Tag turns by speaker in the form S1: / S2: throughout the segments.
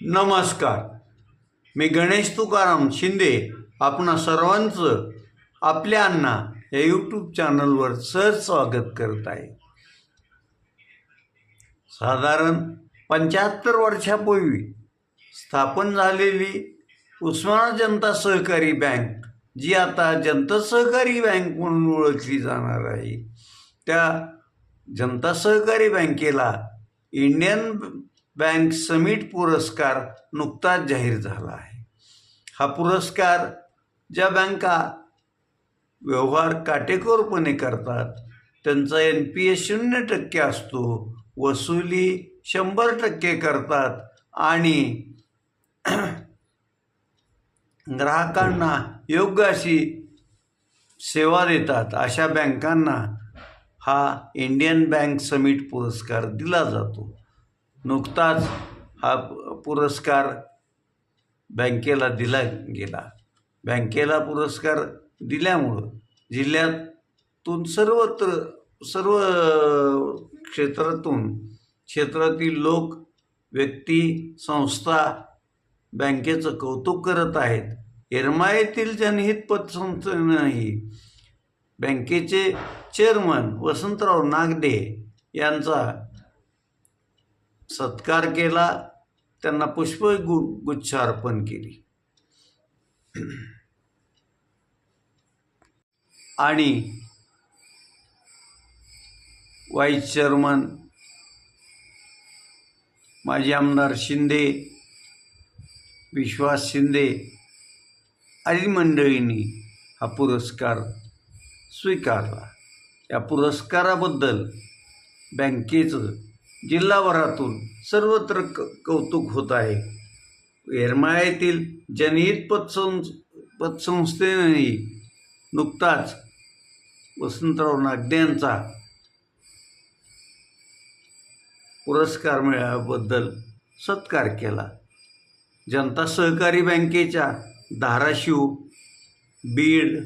S1: नमस्कार. मी गणेश तुकाराम शिंदे आपणा सर्वांचं आपल्या अण्णा या यूट्यूब चॅनलवर सहज स्वागत करत आहे. साधारण पंच्याहत्तर वर्षापूर्वी स्थापन झालेली उस्मानाबाद जनता सहकारी बँक जी आता जनता सहकारी बँक म्हणून ओळखली जाणार आहे. त्या जनता सहकारी बँकेला इंडियन बँक समिट पुरस्कार नुकताच जाहीर झाला आहे. हा पुरस्कार ज्या बँका व्यवहार काटेकोरपणे करतात त्यांचा एन पी ए शून्य टक्के असतो वसुली शंभर टक्के करतात आणि ग्राहकांना योग्य अशी सेवा देतात अशा बँकांना हा इंडियन बँक समिट पुरस्कार दिला जातो. नुकताच हा पुरस्कार बँकेला दिला गेला. बँकेला पुरस्कार दिल्यामुळं जिल्ह्यातून सर्वत्र सर्व क्षेत्रातून क्षेत्रातील लोक व्यक्ती संस्था बँकेचं कौतुक करत आहेत. येरमा जनहित पतसंस्थेनंही बँकेचे चेअरमन वसंतराव नागदे यांचा सत्कार केला त्यांना पुष्प गु गुच्छ अर्पण केली. आणि वाईस चेअरमन माजी आमदार शिंदे विश्वास शिंदे आदी मंडळींनी हा पुरस्कार स्वीकारला. या पुरस्काराबद्दल बँकेचं जिल्हाभरातून सर्वत्र क कौतुक होत आहे. येरमाळा येथील जनहित पतसं पतसंस्थेनेही नुकताच वसंतराव नागदे यांचा पुरस्कार मिळाल्याबद्दल सत्कार केला. जनता सहकारी बँकेच्या धाराशिव बीड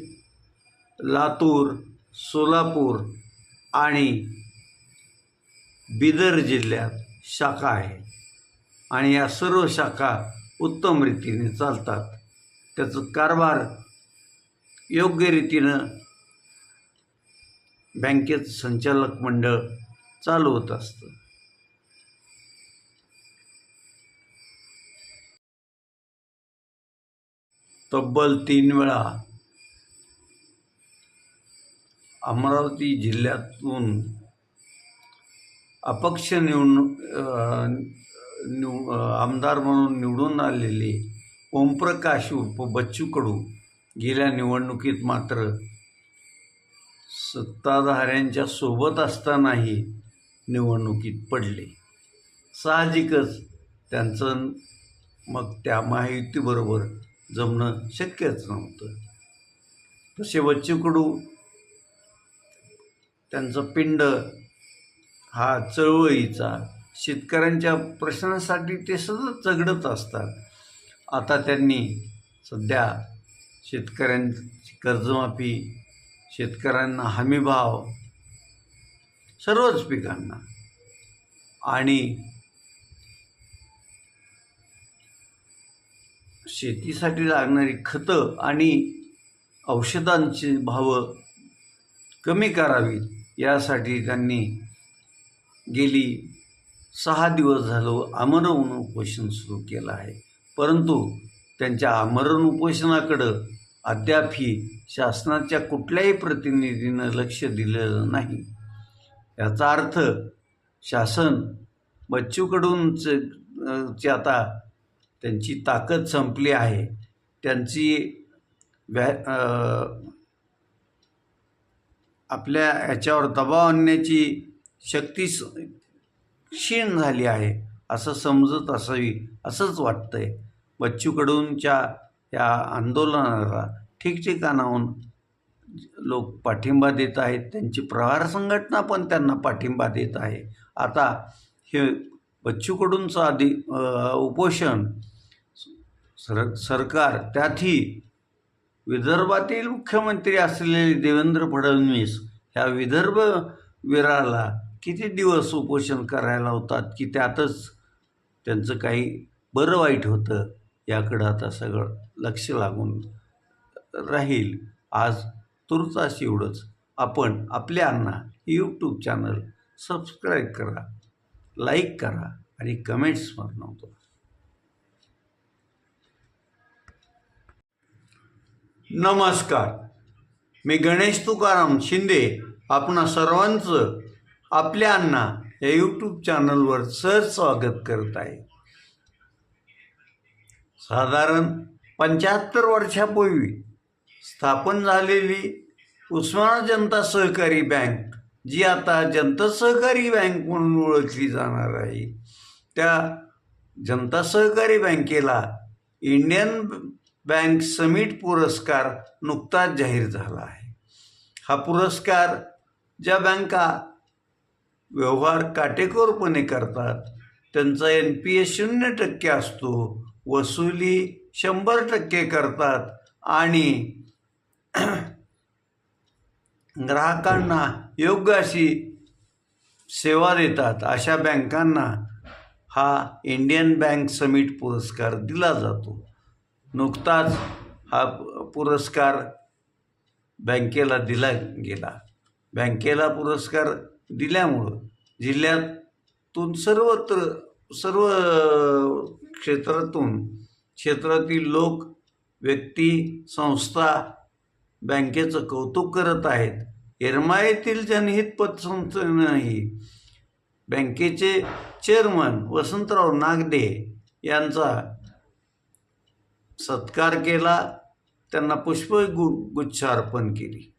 S1: लातूर सोलापूर आणि बिदर जिल्ह्यात शाखा आहे. आणि या सर्व शाखा उत्तम रीतीने चालतात. त्याचं कारभार योग्य रीतीनं बँकेचं संचालक मंडळ चालवत असतं. तब्बल तीन वेळा अमरावती जिल्ह्यातून अपक्ष निवडणूक निव आमदार म्हणून निवडून आलेले ओमप्रकाश उर्फ बच्चू कडू गेल्या निवडणुकीत मात्र सत्ताधाऱ्यांच्या सोबत असतानाही निवडणुकीत पडले. साहजिकच त्यांचं मग त्या महायुतीबरोबर जमणं शक्यच नव्हतं. तसे बच्चू कडू त्यांचं पिंड हा चळवळीचा शेतकऱ्यांच्या प्रश्नासाठी ते सतत झगडत असतात. आता त्यांनी सध्या शेतकऱ्यांची कर्जमाफी शेतकऱ्यांना हमीभाव सर्वच पिकांना. आणि शेतीसाठी लागणारी खतं आणि औषधांची भावं कमी करावीत यासाठी त्यांनी गेली सहा दिवस झालं आमरण उपोषण सुरू केलं आहे. परंतु त्यांच्या आमरण उपोषणाकडं अद्यापही शासनाच्या कुठल्याही प्रतिनिधीनं लक्ष दिलेलं नाही. याचा अर्थ शासन बच्चूकडूनच ची आता त्यांची ताकद संपली आहे. त्यांची व्या आपल्या ह्याच्यावर दबाव आणण्याची शक्ती स- क्षीण झाली आहे. असं समजत असावी असंच वाटतंय. बच्चू कडूंच्या या आंदोलनाला ठिकठिकाणाहून लोक पाठिंबा देत आहेत. त्यांची प्रहार संघटना पण त्यांना पाठिंबा देत आहे. आता हे बच्चू कडूंचं आधी उपोषण सर सरकार त्यातही विदर्भातील मुख्यमंत्री असलेले देवेंद्र फडणवीस ह्या विदर्भ विराला किती दिवस उपोषण करायला होतात की त्यातच त्यांचं काही बरं वाईट होतं याकडं आता सगळं लक्ष लागून राहील. आज तुर्तास एवढंच. आपण आपल्या अण्णा यूट्यूब चॅनल सबस्क्राईब करा लाईक करा आणि कमेंट्सवर नव्हतो. नमस्कार. मी गणेश तुकाराम शिंदे. आपणा सर्वांचं आपल्या अण्णा या यूट्यूब चॅनलवर सहज स्वागत करत आहे. साधारण पंच्याहत्तर वर्षापूर्वी स्थापन झालेली उस्मानाबाद जनता सहकारी बँक जी आता जनता सहकारी बँक म्हणून ओळखली जाणार आहे त्या जनता सहकारी बँकेला इंडियन बँक समिट पुरस्कार नुकताच जाहीर झाला आहे. हा पुरस्कार ज्या बँका व्यवहार काटेकोरपणे करतात. त्यांचा एन पी ए शून्य टक्के असतो. वसुली शंभर टक्के करतात. आणि ग्राहकांना योग्य अशी सेवा देतात. अशा बँकांना हा इंडियन बँक समिट पुरस्कार दिला जातो. नुकताच हा पुरस्कार बँकेला दिला गेला. बँकेला पुरस्कार दिल्यामुळं जिल्ह्यातून सर्वत्र सर्व क्षेत्रातून क्षेत्रातील लोक व्यक्ती संस्था बँकेचं कौतुक करत आहेत. येरमा जनहित पतसंस्थेनंही बँकेचे चेअरमन वसंतराव नागदे यांचा सत्कार केला. त्यांना पुष्पगु गुच्छ अर्पण केली.